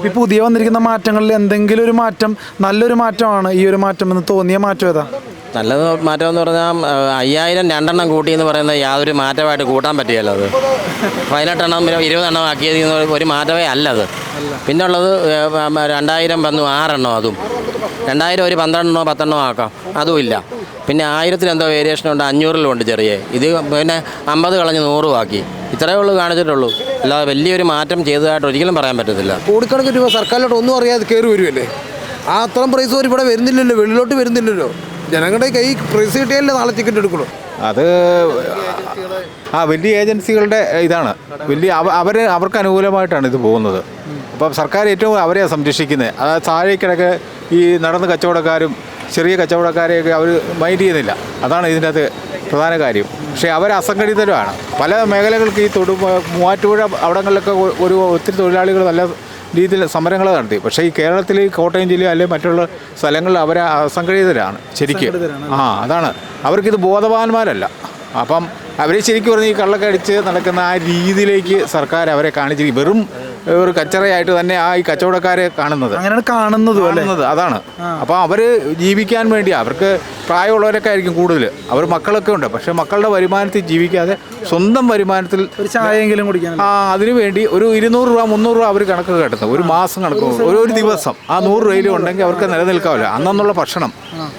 ഈ പുതിയ വന്നിരിക്കുന്ന മാറ്റങ്ങളിൽ എന്തെങ്കിലും ഒരു മാറ്റം നല്ലൊരു മാറ്റമാണ് ഈ ഒരു മാറ്റം എന്ന് തോന്നിയ മാറ്റം ഏതാ? നല്ല മാറ്റം എന്ന് പറഞ്ഞാൽ അയ്യായിരം രണ്ടെണ്ണം കൂട്ടി എന്ന് പറയുന്നത് യാതൊരു മാറ്റമായിട്ട് കൂട്ടാൻ പറ്റിയല്ലോ അത്. പതിനെട്ടെണ്ണം ഇരുപതെണ്ണം ആക്കിയത് ഒരു മാറ്റമേ അല്ല അത് പിന്നുള്ളത് രണ്ടായിരം വന്നു ആറെണ്ണം അതും. രണ്ടായിരം ഒരു പന്ത്രണ്ടെണ്ണോ പത്തെണ്ണോ ആക്കാം അതുമില്ല പിന്നെ ആയിരത്തിൽ എന്തോ വേരിയേഷൻ ഉണ്ട്. അഞ്ഞൂറിലും ഉണ്ട് ചെറിയ. ഇത് പിന്നെ അമ്പത് കളഞ്ഞ് നൂറുമാക്കി ഇത്രയേ ഉള്ളൂ കാണിച്ചിട്ടുള്ളൂ. അല്ലാതെ വലിയൊരു മാറ്റം ചെയ്തതായിട്ട് ഒരിക്കലും പറയാൻ പറ്റത്തില്ല. കോടിക്കണക്കിന് രൂപ സർക്കാരിലോട്ട് ഒന്നും അറിയാതെ കയറി വരുമല്ലേ ആ അത്രയും പ്രൈസ് ഒരു ഇവിടെ വരുന്നില്ലല്ലോ. വെളിയിലോട്ട് വരുന്നില്ലല്ലോ. ജനങ്ങളുടെ കൈ പ്രൈസ് കിട്ടിയാലേ നാളെ ടിക്കറ്റ് എടുക്കുള്ളൂ. അത് ആ വലിയ ഏജൻസികളുടെ ഇതാണ്. വലിയ അവർ അവർക്ക് അനുകൂലമായിട്ടാണ് ഇത് പോകുന്നത്. അപ്പം സർക്കാർ ഏറ്റവും അവരെയാണ് സംരക്ഷിക്കുന്നത് അതായത് താഴേക്കിടക്ക് ഈ നടന്ന് കച്ചവടക്കാരും ചെറിയ കച്ചവടക്കാരെയൊക്കെ അവർ മൈൻഡ് ചെയ്യുന്നില്ല. അതാണ് ഇതിന്റെ അകത്ത് പ്രധാന കാര്യം. പക്ഷേ അവർ അസംഘടിതരുമാണ് പല മേഖലകൾക്ക് ഈ തൊടു മൂവാറ്റുപുഴ അവിടങ്ങളിലൊക്കെ ഒരു ഒത്തിരി തൊഴിലാളികൾ നല്ല രീതിയിൽ സമരങ്ങൾ നടത്തി. പക്ഷേ ഈ കേരളത്തിൽ ഈ കോട്ടയം ജില്ല അല്ലെങ്കിൽ മറ്റുള്ള സ്ഥലങ്ങളിൽ അവർ അസംഘടിതരാണ് ശരിക്കും. ആ അതാണ്. അവർക്കിത് ബോധവാന്മാരല്ല. അപ്പം അവർ ശരിക്കും പറഞ്ഞ് ഈ കള്ളൊക്കെ അടിച്ച് നടക്കുന്ന ആ രീതിയിലേക്ക് സർക്കാർ അവരെ കാണിച്ചിരിക്കും. വെറും ഒരു കച്ചറയായിട്ട് തന്നെ ആ ഈ കച്ചവടക്കാരെ കാണുന്നത്. അങ്ങനെയാണ് കാണുന്നത് കാണുന്നത് അതാണ്. അപ്പോൾ അവർ ജീവിക്കാൻ വേണ്ടി അവർക്ക് പ്രായമുള്ളവരൊക്കെ ആയിരിക്കും കൂടുതൽ അവർ മക്കളൊക്കെ ഉണ്ട് പക്ഷെ മക്കളുടെ വരുമാനത്തിൽ ജീവിക്കാതെ സ്വന്തം വരുമാനത്തിൽ ഒരു ചായയെങ്കിലും കുടിക്കാൻ ആ അതിനു വേണ്ടി ഒരു ഇരുന്നൂറ് രൂപ മുന്നൂറ് രൂപ അവർ കണക്ക് കെട്ടുന്നത് ഒരു മാസം കണക്ക് ഒരു ഒരു ദിവസം ആ നൂറ് രൂപയിലും ഉണ്ടെങ്കിൽ അവർക്ക് നിലനിൽക്കാവില്ല. അന്നുള്ള ഭക്ഷണം.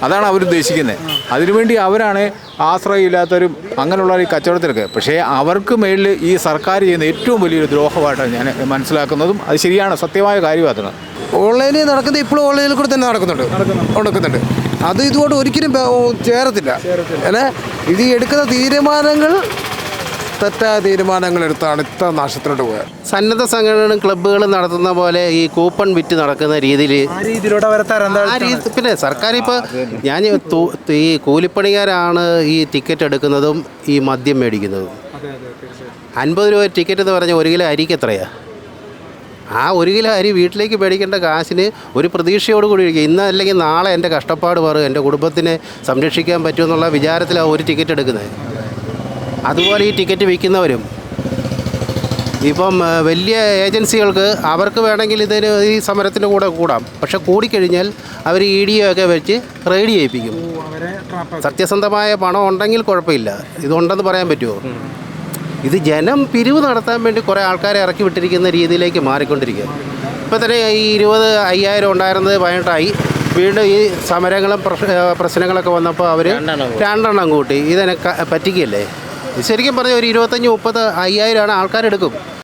അതാണ് അവർ ഉദ്ദേശിക്കുന്നത് അതിനുവേണ്ടി അവരാണ് ആശ്രയമില്ലാത്തവരും അങ്ങനെയുള്ള ഈ കച്ചവടത്തിലൊക്കെ. പക്ഷേ അവർക്ക് മേളിൽ ഈ സർക്കാർ ചെയ്യുന്ന ഏറ്റവും വലിയൊരു ദ്രോഹമായിട്ടാണ് ഞാൻ മനസ്സിലാക്കുന്നതും. അത് ശരിയാണ്. സത്യമായ കാര്യമാണ് ഓൺലൈനിൽ നടക്കുന്നത് ഇപ്പോഴും ഓൺലൈനിൽ കൂടെ തന്നെ നടക്കുന്നുണ്ട്. നടക്കുന്നുണ്ട്. അത് ഇതുകൊണ്ട് ഒരിക്കലും ചേരത്തില്ല. അല്ലേ? ഇത് എടുക്കുന്ന തീരുമാനങ്ങൾ തെറ്റായ തീരുമാനങ്ങൾ എടുത്താണ് ഇത്ര നാശത്തിലോട്ട് പോയത്. സന്നദ്ധ സംഘടനകളും ക്ലബ്ബുകളും നടത്തുന്ന പോലെ ഈ കൂപ്പൺ വിറ്റ് നടക്കുന്ന രീതിയിൽ പിന്നെ സർക്കാർ ഇപ്പോൾ ഞാൻ ഈ ഈ കൂലിപ്പണിക്കാരാണ് ഈ ടിക്കറ്റ് എടുക്കുന്നതും ഈ മദ്യം മേടിക്കുന്നതും. അൻപത് രൂപ ടിക്കറ്റ് എന്ന് പറഞ്ഞാൽ ഒരു കിലോ അരിക്ക് എത്രയാ? ആ ഒരു കിലോ അരി വീട്ടിലേക്ക് മേടിക്കേണ്ട കാശിന് ഒരു പ്രതീക്ഷയോട് കൂടി ഇരിക്കുക. ഇന്ന് അല്ലെങ്കിൽ നാളെ എന്റെ കഷ്ടപ്പാട് മാറും. എന്റെ കുടുംബത്തിനെ സംരക്ഷിക്കാൻ പറ്റുമെന്നുള്ള വിചാരത്തിലാണ് ഒരു ടിക്കറ്റ് എടുക്കുന്നത്. അതുപോലെ ഈ ടിക്കറ്റ് വിൽക്കുന്നവരും. ഇപ്പം വലിയ ഏജൻസികൾക്ക് അവർക്ക് വേണമെങ്കിൽ ഇതിന് ഈ സമരത്തിന്റെ കൂടെ കൂടാം. പക്ഷെ കൂടിക്കഴിഞ്ഞാൽ അവർ ഇ ഡി ഒക്കെ വെച്ച് റെയ്ഡ് ചെയ്യിപ്പിക്കും. സത്യസന്ധമായ പണം ഉണ്ടെങ്കിൽ കുഴപ്പമില്ല. ഇതുണ്ടെന്ന് പറയാൻ പറ്റുമോ? ഇത് ജനം പിരിവ് നടത്താൻ വേണ്ടി കുറേ ആൾക്കാരെ ഇറക്കി വിട്ടിരിക്കുന്ന രീതിയിലേക്ക് മാറിക്കൊണ്ടിരിക്കുക. ഇപ്പോൾ തന്നെ ഈ ഇരുപത് അയ്യായിരം ഉണ്ടായിരുന്നത് പതിനെട്ടായി. വീണ്ടും ഈ സമരങ്ങളും പ്രശ്ന- പ്രശ്നങ്ങളൊക്കെ വന്നപ്പോൾ അവർ രണ്ടെണ്ണം കൂട്ടി. ഇതിനെ പറ്റിക്കല്ലേ ശരിക്കും പറഞ്ഞാൽ ഒരു ഇരുപത്തഞ്ച് മുപ്പത് അയ്യായിരമാണ് ആൾക്കാരെടുക്കും.